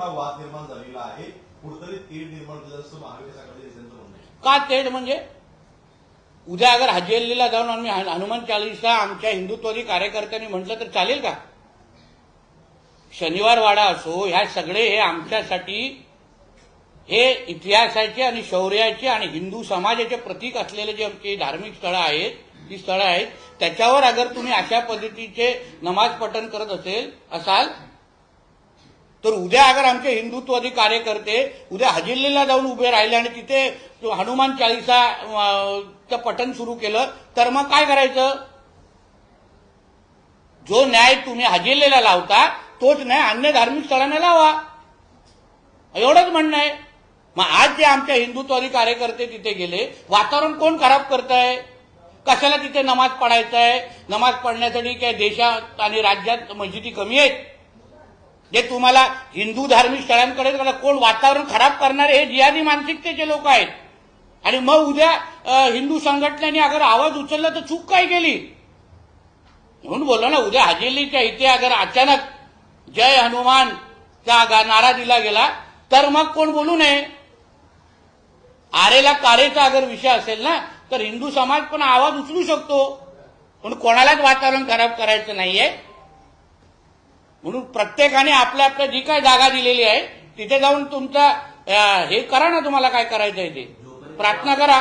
हा वाद निर्माण झालेला आहे. कुठतरी तेढ निर्माण झालं असं महाविकास आघाडी म्हणणं आहे. का तेढ म्हणजे उद्या अगर हजेलीला जाऊन आम्ही हनुमान चालीसा आमच्या हिंदुत्वादी कार्यकर्त्यांनी म्हटलं तर चालेल का? शनिवार वाडा असो ह्या सगळे हे आमच्यासाठी हे इतिहासाचे आणि शौर्याचे आणि हिंदू समाजाचे प्रतीक असलेले जे आमचे धार्मिक स्थळं आहेत ती स्थळं आहेत त्याच्यावर अगर तुम्ही अशा पद्धतीचे नमाज पठण करत असेल असाल तर उद्या अगर आमचे हिंदुत्ववादी कार्यकर्ते उद्या हजिल्लीला जाऊन उभे राहिले आणि तिथे हनुमान चाळीसा चं पठण सुरू केलं तर मग काय करायचं? जो न्याय तुम्ही हजेलीला लावता तोच न्याय अन्य धार्मिक स्थळांना लावा. एवढंच म्हणणं आहे. मग आज जे आमच्या हिंदुत्वादी कार्यकर्ते तिथे गेले वातावरण कोण खराब करत आहे कशाला तिथे नमाज पडायचं आहे नमाज पडण्यासाठी काय देशात आणि राज्यात मस्जिदी कमी आहेत? जे तुम्हाला हिंदू धार्मिक स्थळांकडे कोण वातावरण खराब करणारे हे जिहादी मानसिकतेचे लोक आहेत. आणि मग उद्या हिंदू संघटनेने अगर आवाज उचलला तर चूक काय केली? म्हणून बोललो ना उद्या हजेलीच्या इथे अगर अचानक जय हनुमानचा चा नारा दिला गेला तर मग कोण बोलू नये? आरेला कारेचा अगर विषय असेल ना तर हिंदू समाज पण आवाज उचलू शकतो. पण कोणालाच वातावरण खराब करायचं नाहीये. म्हणून प्रत्येकाने आपल्या आपल्या जी काय जागा दिलेली आहे तिथे जाऊन तुमचा हे करा ना तुम्हाला काय करायचं आहे ते. प्रार्थना करा.